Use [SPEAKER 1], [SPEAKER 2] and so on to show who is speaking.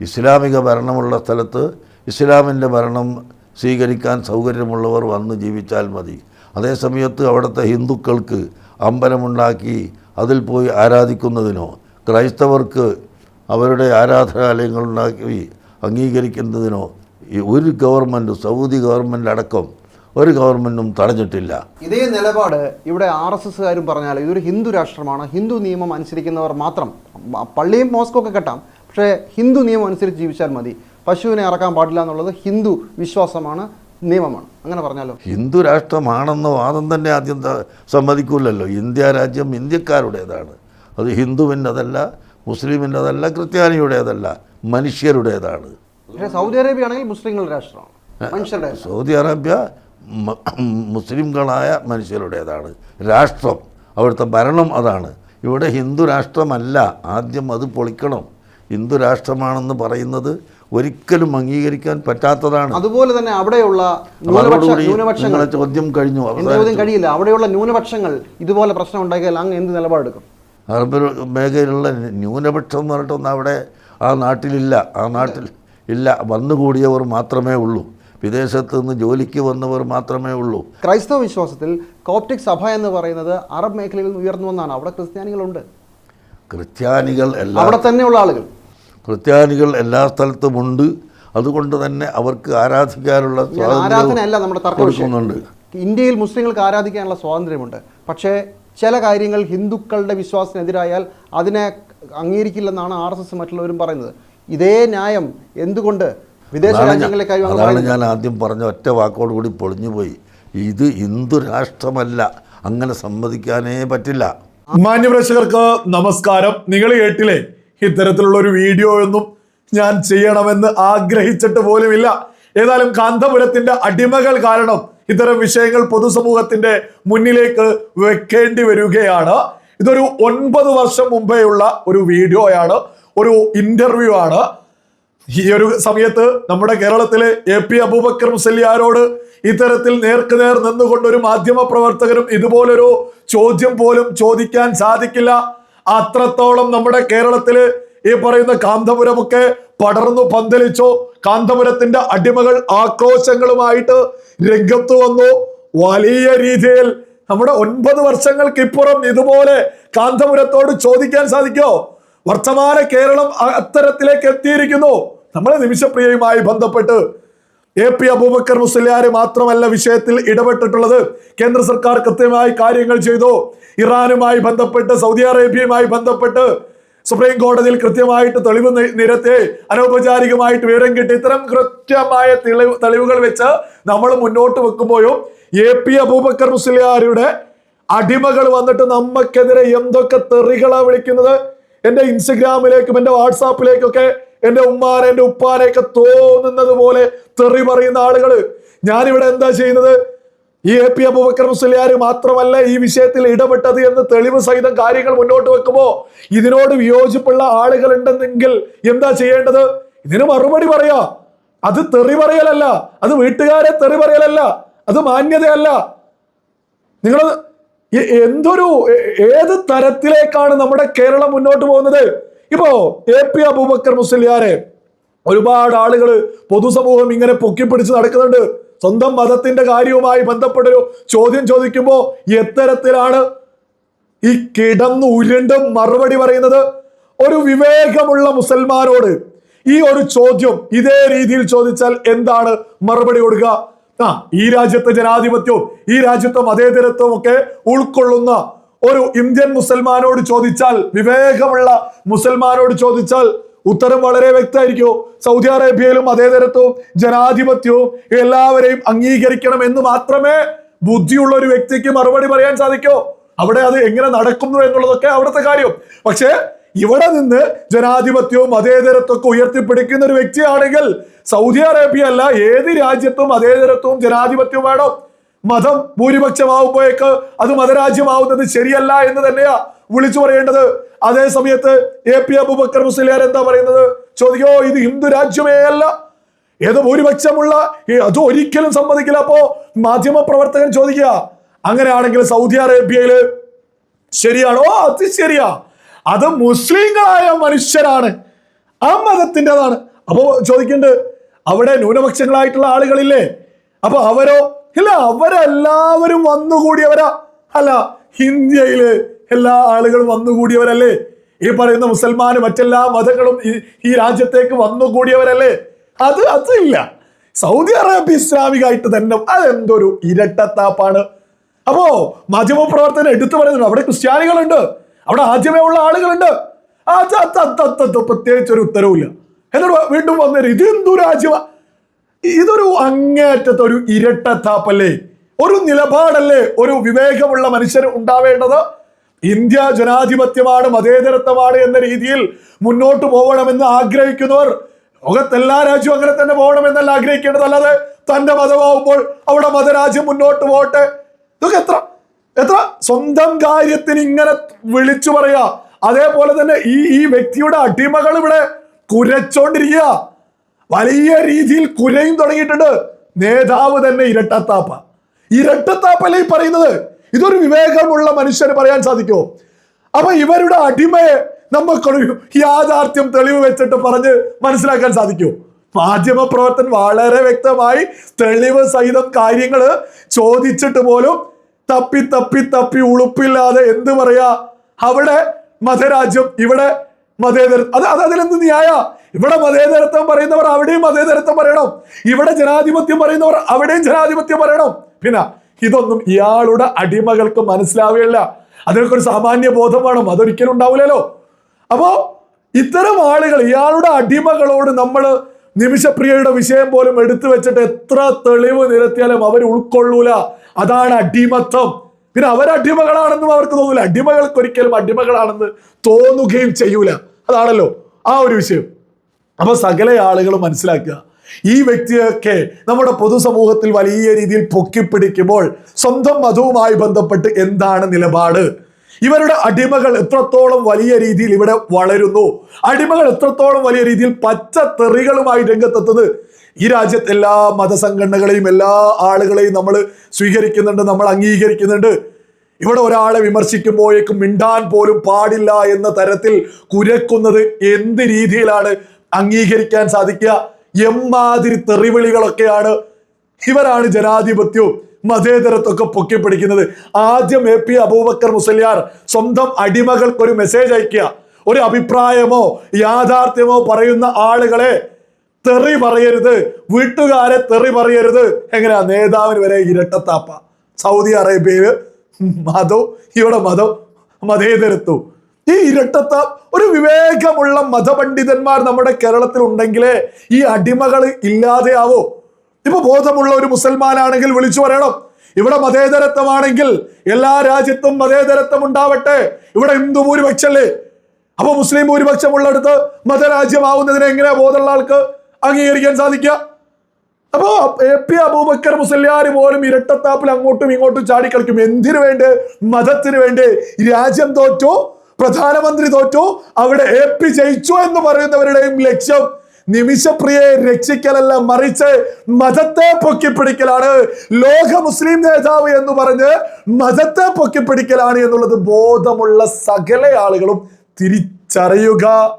[SPEAKER 1] ഇസ്ലാമിക ഭരണമുള്ള സ്ഥലത്ത് ഇസ്ലാമിന്റെ ഭരണം സ്വീകരിക്കാൻ സൗകര്യമുള്ളവർ വന്ന് ജീവിച്ചാൽ മതി. അതേസമയത്ത് അവിടുത്തെ ഹിന്ദുക്കൾക്ക് അമ്പലമുണ്ടാക്കി അതിൽ പോയി ആരാധിക്കുന്നതിനോ ക്രൈസ്തവർക്ക് അവരുടെ ആരാധനാലയങ്ങളുണ്ടാക്കി അംഗീകരിക്കുന്നതിനോ ഒരു ഗവൺമെന്റ് സൗദി ഗവൺമെന്റ് അടക്കം ഒരു ഗവൺമെന്റും തടഞ്ഞിട്ടില്ല.
[SPEAKER 2] ഇതേ നിലപാട് ഇവിടെ ആർ എസ് എസ്സുകാരും പറഞ്ഞാൽ ഇതൊരു ഹിന്ദു രാഷ്ട്രമാണ്. ഹിന്ദു നിയമം അനുസരിക്കുന്നവർ മാത്രം. പള്ളിയും മോസ്കോ ഒക്കെ കെട്ടാം. പക്ഷേ ഹിന്ദു നിയമം അനുസരിച്ച് ജീവിച്ചാൽ മതി. പശുവിനെ ഇറക്കാൻ പാടില്ല എന്നുള്ളത് ഹിന്ദു വിശ്വാസമാണ് നിയമമാണ്. അങ്ങനെ പറഞ്ഞാലോ?
[SPEAKER 1] ഹിന്ദു രാഷ്ട്രമാണെന്ന വാദം തന്നെ ആദ്യം സമ്മതിക്കൂലല്ലോ. ഇന്ത്യ രാജ്യം ഇന്ത്യക്കാരുടേതാണ്. അത് ഹിന്ദുവിന്റെതല്ല മുസ്ലിമിന്റെതല്ല ക്രിസ്ത്യാനിയുടേതല്ല മനുഷ്യരുടേതാണ്.
[SPEAKER 2] പക്ഷേ സൗദി അറേബ്യ ആണെങ്കിൽ മുസ്ലിങ്ങളുടെ രാഷ്ട്രമാണ് മനുഷ്യരുടെ
[SPEAKER 1] സൗദി അറേബ്യ മുസ്ലിംകളായ മനുഷ്യരുടേതാണ്. രാഷ്ട്രം അവിടുത്തെ ഭരണം അതാണ്. ഇവിടെ ഹിന്ദു രാഷ്ട്രമല്ല. ആദ്യം അത് പൊളിക്കണം. ഹിന്ദു രാഷ്ട്രമാണെന്ന് പറയുന്നത് ഒരിക്കലും അംഗീകരിക്കാൻ പറ്റാത്തതാണ്.
[SPEAKER 2] അതുപോലെ തന്നെ അവിടെയുള്ള
[SPEAKER 1] ന്യൂനപക്ഷങ്ങളെ ചോദ്യം കഴിഞ്ഞു
[SPEAKER 2] കഴിയില്ല. അവിടെയുള്ള ന്യൂനപക്ഷങ്ങൾ ഇതുപോലെ പ്രശ്നം ഉണ്ടാക്കിയാൽ അങ്ങ് എന്ത് നിലപാടെടുക്കും?
[SPEAKER 1] അറബ് മേഖലയിലുള്ള ന്യൂനപക്ഷം എന്ന് പറഞ്ഞിട്ടൊന്നും അവിടെ ആ നാട്ടിലില്ല. ആ നാട്ടിൽ ഇല്ല. വന്നുകൂടിയവർ മാത്രമേ ഉള്ളൂ. വിദേശത്ത് നിന്ന് ജോലിക്ക് വന്നവർ മാത്രമേ ഉള്ളൂ.
[SPEAKER 2] ക്രൈസ്തവ വിശ്വാസത്തിൽ കോപ്റ്റിക് സഭ എന്ന് പറയുന്നത് അറബ് മേഖലയിൽ നിന്ന് ഉയർന്നു വന്നാണ്. അവിടെ ക്രിസ്ത്യാനികളുണ്ട്.
[SPEAKER 1] ക്രിസ്ത്യാനികൾ എല്ലാം
[SPEAKER 2] അവിടെ തന്നെയുള്ള ആളുകൾ.
[SPEAKER 1] ക്രിസ്ത്യാനികൾ എല്ലാ സ്ഥലത്തുമുണ്ട് അതുകൊണ്ട് തന്നെ അവർക്ക് ആരാധിക്കാനുള്ള
[SPEAKER 2] വിഷയം. ഇന്ത്യയിൽ മുസ്ലിങ്ങൾക്ക് ആരാധിക്കാനുള്ള സ്വാതന്ത്ര്യമുണ്ട്. പക്ഷേ ചില കാര്യങ്ങൾ ഹിന്ദുക്കളുടെ വിശ്വാസത്തിനെതിരായാൽ അതിനെ അംഗീകരിക്കില്ലെന്നാണ് ആർ എസ് എസ് മറ്റുള്ളവരും പറയുന്നത്. ഇതേ ന്യായം എന്തുകൊണ്ട് വിദേശ രാജ്യങ്ങളിലെ
[SPEAKER 1] അതാണ് ഞാൻ ആദ്യം പറഞ്ഞ ഒറ്റ വാക്കോട് കൂടി പൊളിഞ്ഞുപോയി ഇത് ഹിന്ദു രാഷ്ട്രമല്ല. അങ്ങനെ സമ്മതിക്കാനേ പറ്റില്ല.
[SPEAKER 3] മാന്യപ്രേക്ഷകർക്ക് നമസ്കാരം. നിങ്ങൾ കേട്ടില്ലേ ഇത്തരത്തിലുള്ള ഒരു വീഡിയോ ഒന്നും ഞാൻ ചെയ്യണമെന്ന് ആഗ്രഹിച്ചിട്ട് പോലുമില്ല. ഏതായാലും കാന്തപുരത്തിന്റെ അടിമകൾ കാരണം ഇത്തരം വിഷയങ്ങൾ പൊതുസമൂഹത്തിന്റെ മുന്നിലേക്ക് വെക്കേണ്ടി വരികയാണ്. ഇതൊരു ഒൻപത് വർഷം മുമ്പേയുള്ള ഒരു വീഡിയോയാണ് ഒരു ഇന്റർവ്യൂ ആണ്. ഈ ഒരു സമയത്ത് നമ്മുടെ കേരളത്തിലെ എ പി അബൂബക്കർ മുസല്ലിയാരോട് ഇത്തരത്തിൽ നേർക്കുനേർ നിന്നുകൊണ്ട് ഒരു മാധ്യമ പ്രവർത്തകരും ഇതുപോലൊരു ചോദ്യം പോലും ചോദിക്കാൻ സാധിക്കില്ല. അത്രത്തോളം നമ്മുടെ കേരളത്തിൽ ഈ പറയുന്ന കാന്തപുരമൊക്കെ പടർന്നു പന്തലിച്ചോ. കാന്തപുരത്തിന്റെ അടിമകൾ ആക്രോശങ്ങളുമായിട്ട് രംഗത്ത് വന്നു. വലിയ രീതിയിൽ നമ്മുടെ ഒൻപത് വർഷങ്ങൾക്ക് ഇപ്പുറം ഇതുപോലെ കാന്തപുരത്തോട് ചോദിക്കാൻ സാധിക്കോ? വർത്തമാന കേരളം അത്തരത്തിലേക്ക് എത്തിയിരിക്കുന്നു. നമ്മളെ നിമിഷപ്രിയയുമായി ബന്ധപ്പെട്ട് എ പി അബൂബക്കർ മുസ്ലിയാരെ മാത്രമല്ല വിഷയത്തിൽ ഇടപെട്ടിട്ടുള്ളത്. കേന്ദ്ര സർക്കാർ കൃത്യമായി കാര്യങ്ങൾ ചെയ്തു. ഇറാനുമായി ബന്ധപ്പെട്ട് സൗദി അറേബ്യയുമായി ബന്ധപ്പെട്ട് സുപ്രീം കോടതിയിൽ കൃത്യമായിട്ട് തെളിവ് നിരത്തെ അനൗപചാരികമായിട്ട് വിവരം കിട്ടി. ഇത്തരം കൃത്യമായ തെളിവ് തെളിവുകൾ വെച്ച് നമ്മൾ മുന്നോട്ട് വെക്കുമ്പോഴും എ പി അബൂബക്കർ മുസ്ലിയാരുടെ അടിമകൾ വന്നിട്ട് നമുക്കെതിരെ എന്തൊക്കെ തെറികളാണ് വിളിക്കുന്നത്? എന്റെ ഇൻസ്റ്റഗ്രാമിലേക്കും എന്റെ വാട്സാപ്പിലേക്കൊക്കെ എന്റെ ഉമ്മാനെ എന്റെ ഉപ്പാനെയൊക്കെ തോന്നുന്നത് പോലെ തെറി പറയുന്ന ആളുകൾ. ഞാനിവിടെ എന്താ ചെയ്യുന്നത്? ഈ എ പി അബൂബക്കർ മുസ്ലിയാർ മാത്രമല്ല ഈ വിഷയത്തിൽ ഇടപെട്ടത് എന്ന് തെളിവ് സഹിതം കാര്യങ്ങൾ മുന്നോട്ട് വെക്കുമ്പോ ഇതിനോട് വിയോജിപ്പുള്ള ആളുകൾ ഉണ്ടെന്നെങ്കിൽ എന്താ ചെയ്യേണ്ടത്? ഇതിന് മറുപടി പറയാ. അത് തെറി പറയലല്ല. അത് വീട്ടുകാരെ തെറി പറയലല്ല. അത് മാന്യതയല്ല. നിങ്ങൾ എന്തൊരു ഏത് തരത്തിലേക്കാണ് നമ്മുടെ കേരളം മുന്നോട്ട് പോകുന്നത്? ഇപ്പോ എ പി അബൂബക്കർ മുസ്ലിയാരെ ഒരുപാട് ആളുകൾ പൊതുസമൂഹം ഇങ്ങനെ പൊക്കിപ്പിടിച്ച് നടക്കുന്നുണ്ട്. സ്വന്തം മതത്തിന്റെ കാര്യവുമായി ബന്ധപ്പെട്ടൊരു ചോദ്യം ചോദിക്കുമ്പോൾ എത്തരത്തിലാണ് ഈ കിടന്നു ഉരുണ്ട് മറുപടി പറയുന്നത്. ഒരു വിവേകമുള്ള മുസൽമാനോട് ഈ ഒരു ചോദ്യം ഇതേ രീതിയിൽ ചോദിച്ചാൽ എന്താണ് മറുപടി കൊടുക്കുക? ആ ഈ രാജ്യത്തെ ജനാധിപത്യവും ഈ രാജ്യത്തെ മതേതരത്വവും ഒക്കെ ഉൾക്കൊള്ളുന്ന ഒരു ഇന്ത്യൻ മുസൽമാനോട് ചോദിച്ചാൽ വിവേകമുള്ള മുസൽമാനോട് ചോദിച്ചാൽ ഉത്തരം വളരെ വ്യക്തമായിരിക്കും. സൗദി അറേബ്യയിലും അതേ തരത്തും ജനാധിപത്യവും എല്ലാവരെയും അംഗീകരിക്കണം എന്ന് മാത്രമേ ബുദ്ധിയുള്ള ഒരു വ്യക്തിക്ക് മറുപടി പറയാൻ സാധിക്കൂ. അവിടെ അത് എങ്ങനെ നടക്കുന്നു എന്നുള്ളതൊക്കെ അവിടുത്തെ കാര്യം. പക്ഷേ ഇവിടെ നിന്ന് ജനാധിപത്യവും അതേ തരത്തൊക്കെ ഉയർത്തിപ്പിടിക്കുന്ന ഒരു വ്യക്തിയാണെങ്കിൽ സൗദി അറേബ്യ അല്ല ഏത് രാജ്യത്തും അതേ തരത്വവും ജനാധിപത്യവും വേണം. മതം ഭൂരിപക്ഷമാവുമ്പോഴേക്ക് അത് മതരാജ്യമാവുന്നത് ശരിയല്ല എന്ന് തന്നെയാ വിളിച്ചു പറയേണ്ടത്. അതേ സമയത്ത് എ പി അബുബക്കർ മുസ്ലിയാർ എന്താ പറയുന്നത്? ചോദിക്കോ ഇത് ഹിന്ദു രാജ്യമേ അല്ല. ഏത് ഭൂരിപക്ഷമുള്ള അത് ഒരിക്കലും സമ്മതിക്കില്ല. അപ്പോ മാധ്യമ പ്രവർത്തകൻ ചോദിക്കുക അങ്ങനെയാണെങ്കിൽ സൗദി അറേബ്യയിൽ ശരിയാണോ? അത് ശരിയാ. അത് മുസ്ലിങ്ങളായ മനുഷ്യരാണ്. ആ മതത്തിന്റെതാണ്. അപ്പോ ചോദിക്കുന്നുണ്ട് അവിടെ ന്യൂനപക്ഷങ്ങളായിട്ടുള്ള ആളുകളില്ലേ? അപ്പൊ അവരോ ഇല്ല അവരെല്ലാവരും വന്നുകൂടിയവരാ. അല്ല ഇന്ത്യയിൽ എല്ലാ ആളുകളും വന്നുകൂടിയവരല്ലേ? ഈ പറയുന്ന മുസൽമാനും മറ്റെല്ലാ മതങ്ങളും ഈ രാജ്യത്തേക്ക് വന്നുകൂടിയവരല്ലേ? അത് അതില്ല സൗദി അറേബ്യ ഇസ്ലാമികമായിട്ട് തന്നെ അതെന്തൊരു ഇരട്ടത്താപ്പാണ്. അപ്പോ മാധ്യമ പ്രവർത്തനം എടുത്തു പറയുന്നുണ്ട് അവിടെ ക്രിസ്ത്യാനികളുണ്ട് അവിടെ ആദ്യമേ ഉള്ള ആളുകളുണ്ട്. പ്രത്യേകിച്ച് ഒരു ഉത്തരവില്ല എന്നിട്ട് വീണ്ടും വന്നേരും ഇത് എന്തു രാജ്യമാ ഇതൊരു അങ്ങേറ്റത്തെ ഒരു ഇരട്ടത്താപ്പല്ലേ? ഒരു നിലപാടല്ലേ ഒരു വിവേകമുള്ള മനുഷ്യർ ഉണ്ടാവേണ്ടത്? ഇന്ത്യ ജനാധിപത്യമാണ് മതേതരത്വമാണ് എന്ന രീതിയിൽ മുന്നോട്ട് പോകണമെന്ന് ആഗ്രഹിക്കുന്നവർ ലോകത്തെല്ലാ രാജ്യവും അങ്ങനെ തന്നെ പോകണമെന്നല്ല ആഗ്രഹിക്കേണ്ടത്. അല്ലാതെ തന്റെ മതമാവുമ്പോൾ അവിടെ മതരാജ്യം മുന്നോട്ട് പോകട്ടെ? ഇതൊക്കെ എത്ര എത്ര സ്വന്തം കാര്യത്തിന് ഇങ്ങനെ വിളിച്ചു പറയാ. അതേപോലെ തന്നെ ഈ ഈ വ്യക്തിയുടെ അടിമകൾ ഇവിടെ കുരച്ചോണ്ടിരിക്കുക. വലിയ രീതിയിൽ കുരയും തുടങ്ങിയിട്ടുണ്ട്. നേതാവ് തന്നെ ഇരട്ടത്താപ്പ. ഇരട്ടത്താപ്പല്ലേ ഈ പറയുന്നത്? ഇതൊരു വിവേകമുള്ള മനുഷ്യന് പറയാൻ സാധിക്കുമോ? അപ്പൊ ഇവരുടെ അടിമയെ നമുക്കൊരു യാഥാർത്ഥ്യം തെളിവ് വെച്ചിട്ട് പറഞ്ഞ് മനസ്സിലാക്കാൻ സാധിക്കുമോ? മാധ്യമ പ്രവർത്തൻ വളരെ വ്യക്തമായി തെളിവ് സഹിതം കാര്യങ്ങൾ ചോദിച്ചിട്ട് പോലും തപ്പി തപ്പി തപ്പി ഉളുപ്പില്ലാതെ എന്ത് പറയാ? അവിടെ മതരാജ്യം ഇവിടെ മതേതര അത് അത് അതിലെന്ത് ന്യായ? ഇവിടെ മതേതരത്വം പറയുന്നവർ അവിടെയും മതേതരത്വം പറയണം. ഇവിടെ ജനാധിപത്യം പറയുന്നവർ അവിടെയും ജനാധിപത്യം പറയണം. പിന്നെ ഇതൊന്നും ഇയാളുടെ അടിമകൾക്ക് മനസ്സിലാവുകയില്ല. അതിനൊക്കെ ഒരു സാമാന്യ ബോധം വേണം അതൊരിക്കലും ഉണ്ടാവില്ലല്ലോ. അപ്പോ ഇത്തരം ആളുകൾ ഇയാളുടെ അടിമകളോട് നമ്മൾ നിമിഷപ്രിയയുടെ വിഷയം പോലും എടുത്തു വെച്ചിട്ട് എത്ര തെളിവ് നിരത്തിയാലും അവർ ഉൾക്കൊള്ളൂല. അതാണ് അടിമത്വം പിന്നെ അവർ അടിമകളാണെന്നും അവർക്ക് തോന്നില്ല അടിമകൾക്ക് ഒരിക്കലും അടിമകളാണെന്ന് തോന്നുകയും ചെയ്യൂല. അതാണല്ലോ ആ ഒരു വിഷയം. അപ്പൊ സകല ആളുകളും മനസ്സിലാക്കുക. ഈ വ്യക്തിയൊക്കെ നമ്മുടെ പൊതുസമൂഹത്തിൽ വലിയ രീതിയിൽ പൊക്കിപ്പിടിക്കുമ്പോൾ സ്വന്തം മതവുമായി ബന്ധപ്പെട്ട് എന്താണ് നിലപാട്? ഇവരുടെ അടിമകൾ എത്രത്തോളം വലിയ രീതിയിൽ ഇവിടെ വളരുന്നു? അടിമകൾ എത്രത്തോളം വലിയ രീതിയിൽ പച്ചത്തെറികളുമായി രംഗത്തെത്തുന്നത്? ഈ രാജ്യത്ത് എല്ലാ മതസംഘടനകളെയും എല്ലാ ആളുകളെയും നമ്മൾ സ്വീകരിക്കുന്നുണ്ട് നമ്മൾ അംഗീകരിക്കുന്നുണ്ട്. ഇവിടെ ഒരാളെ വിമർശിക്കുമ്പോഴേക്കും മിണ്ടാൻ പോലും പാടില്ല എന്ന തരത്തിൽ കുരക്കുന്നത് എന്ത് രീതിയിലാണ് അംഗീകരിക്കാൻ സാധിക്കുക? എമ്മാതിരി തെറിവിളികളൊക്കെയാണ്. ഇവരാണ് ജനാധിപത്യവും മതേതരത്വമൊക്കെ പൊക്കിപ്പിടിക്കുന്നത്. ആദ്യം എ പി അബൂബക്കർ മുസലിയാർ സ്വന്തം അടിമകൾക്ക് ഒരു മെസ്സേജ് അയക്കുക ഒരു അഭിപ്രായമോ യാഥാർത്ഥ്യമോ പറയുന്ന ആളുകളെ തെറി പറയരുത്. വീട്ടുകാരെ തെറി പറയരുത്. എങ്ങനെയാ? നേതാവിന് വരെ ഇരട്ടത്താപ്പ. സൗദി അറേബ്യയിൽ മതം ഇവിടെ മതം മതേതരത്തു ഈ ഇരട്ടത്ത ഒരു വിവേകമുള്ള മതപണ്ഡിതന്മാർ നമ്മുടെ കേരളത്തിൽ ഉണ്ടെങ്കിലേ ഈ അടിമകൾ ഇല്ലാതെയാവോ? ഇപ്പൊ ബോധമുള്ള ഒരു മുസൽമാനാണെങ്കിൽ വിളിച്ചു പറയണം. ഇവിടെ മതേതരത്വമാണെങ്കിൽ എല്ലാ രാജ്യത്തും മതേതരത്വം ഉണ്ടാവട്ടെ. ഇവിടെ ഹിന്ദു ഭൂരിപക്ഷല്ലേ? അപ്പൊ മുസ്ലിം ഭൂരിപക്ഷം ഉള്ളിടത്ത് മതരാജ്യമാവുന്നതിനെ എങ്ങനെ ബോധമുള്ള ആൾക്ക് അംഗീകരിക്കാൻ സാധിക്കുക? അപ്പോ എ പി അബൂബക്കർ മുസല്യാർ പോലും ഇരട്ടത്താപ്പിൽ അങ്ങോട്ടും ഇങ്ങോട്ടും ചാടിക്കളിക്കും. എന്തിനു വേണ്ടി? മതത്തിന് വേണ്ടി? രാജ്യം തോറ്റു പ്രധാനമന്ത്രി തോറ്റു അവിടെ എ പി ജയിച്ചു എന്ന് പറയുന്നവരുടെയും ലക്ഷ്യം നിമിഷപ്രിയയെ രക്ഷിക്കലല്ല മറിച്ച് മതത്തെ പൊക്കിപ്പിടിക്കലാണ്. ലോക മുസ്ലിം നേതാവ് എന്ന് പറഞ്ഞ് മതത്തെ പൊക്കിപ്പിടിക്കലാണ് എന്നുള്ളത് ബോധമുള്ള സകല ആളുകളും തിരിച്ചറിയുക.